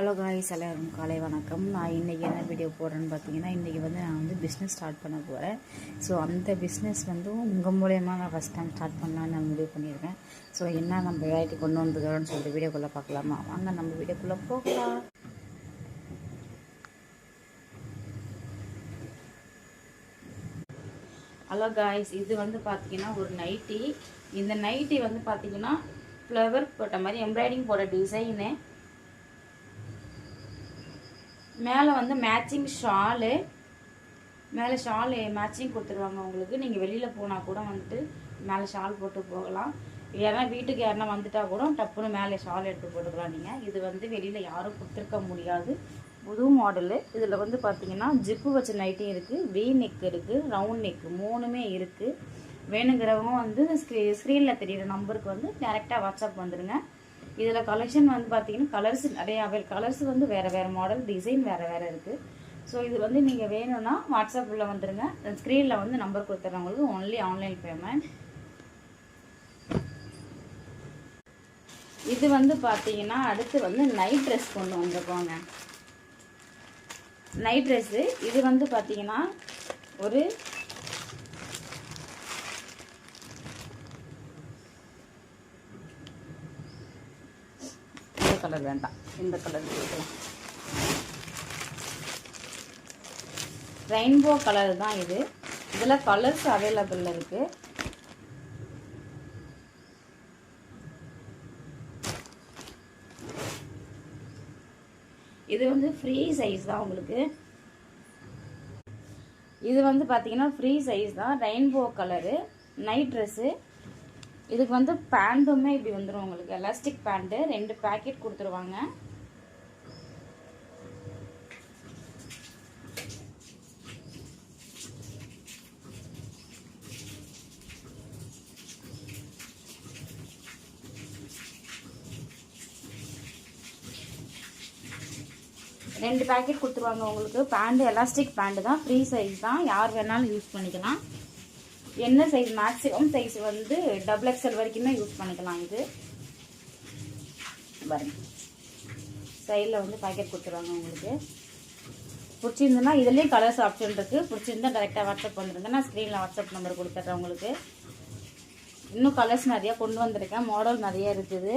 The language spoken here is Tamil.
ஹலோ காய்ஸ் எல்லாரும் காலை வணக்கம். நான் இன்றைக்கி என்ன வீடியோ போடுறேன்னு பார்த்தீங்கன்னா இன்றைக்கி வந்து நான் வந்து பிஸ்னஸ் ஸ்டார்ட் பண்ண போகிறேன் ஸோ அந்த பிஸ்னஸ் வந்து உங்கள் மூலயமா நான் ஃபஸ்ட் டைம் ஸ்டார்ட் பண்ணலான்னு நான் முடிவு பண்ணியிருக்கேன். ஸோ என்ன நம்ம வெரைட்டி கொண்டு வந்துக்கிறோன்னு சொல்லிட்டு வீடியோக்குள்ளே பார்க்கலாமா? வாங்க நம்ம வீடியோக்குள்ளே போகலாம். ஹலோ காய்ஸ் இது வந்து பார்த்தீங்கன்னா ஒரு நைட்டி இந்த நைட்டி வந்து பார்த்தீங்கன்னா ஃப்ளவர் போட்ட மாதிரி எம்ப்ராய்டிங் போட்ட டிசைனு மேலே வந்து மேட்சிங் ஷாலு மேலே ஷால் மேட்சிங் கொடுத்துருவாங்க உங்களுக்கு. நீங்கள் வெளியில் போனால் கூட வந்துட்டு மேலே ஷால் போட்டு போகலாம். யாரா வீட்டுக்கு யாருனா வந்துட்டா கூட டப்புன்னு மேலே ஷால் எடுத்து போட்டுக்கலாம் நீங்கள் இது வந்து வெளியில் யாரும் கொடுத்துருக்க முடியாது. புது மாடலு இதில் வந்து பார்த்தீங்கன்னா ஜிப்பு வச்ச நைட்டும் இருக்குது வி நெக் இருக்குது ரவுண்ட் நெக் மூணுமே இருக்குது வேணுங்கிறவங்க வந்து ஸ்க்ரீ ஸ்க்ரீனில் தெரியிற நம்பருக்கு வந்து டேரெக்டாக வாட்ஸ்அப் வந்துடுங்க இதில் கலெக்ஷன் வந்து பார்த்தீங்கன்னா கலர்ஸ் நிறையா அவைல் கலர்ஸ் வந்து வேறு வேறு மாடல் டிசைன் வேறு வேறு இருக்குது ஸோ இது வந்து நீங்கள் வேணும்னா வாட்ஸ்அப்பில் வந்துடுங்க ஸ்க்ரீனில் வந்து நம்பர் கொடுத்துறவங்களுக்கு ஒன்லி ஆன்லைன் பேமெண்ட் இது வந்து பார்த்தீங்கன்னா அடுத்து வந்து நைட் ட்ரெஸ் கொண்டு வந்திருக்கோங்க. நைட் ட்ரெஸ்ஸு இது வந்து பார்த்தீங்கன்னா ஒரு கலர் வேண்டாம். இந்த கலர் ரெயின்போ கலர் தான் இது. இதில் கலர்ஸ் அவைலபிள் இருக்குது இது வந்து ஃப்ரீ சைஸ் தான் உங்களுக்கு. இது வந்து பார்த்தீங்கன்னா ஃப்ரீ சைஸ் தான். ரெயின்போ கலரு நைட் ட்ரெஸ்ஸு இதுக்கு வந்து பேண்ட்டுமே இப்படி வந்துடும் உங்களுக்கு. எலாஸ்டிக் பேண்ட்டு ரெண்டு பேக்கெட் கொடுத்துருவாங்க. ரெண்டு பேக்கெட் கொடுத்துருவாங்க உங்களுக்கு. பேண்ட் எலாஸ்டிக் பேண்ட் தான். ஃப்ரீ சைஸ் தான். யார் வேணாலும் யூஸ் பண்ணிக்கலாம். என்ன சைஸ் மேக்ஸிமம் சைஸ் வந்து டபுள் எக்ஸ்எல் வரைக்குமே யூஸ் பண்ணிக்கலாம் இது. பாருங்க. சைடில் வந்து பாக்கெட் கொடுத்துருவாங்க உங்களுக்கு. பிடிச்சிருந்துன்னா இதுலேயும் கலர்ஸ் ஆப்ஷன் இருக்குது பிடிச்சிருந்தா டேரெக்டாக வாட்ஸ்அப் பண்ணிருங்க நான் ஸ்க்ரீனில் வாட்ஸ்அப் நம்பர் கொடுத்துட்றேன் உங்களுக்கு. இன்னும் கலர்ஸ் நிறையா கொண்டு வந்திருக்கேன். மாடல் நிறையா இருக்குது.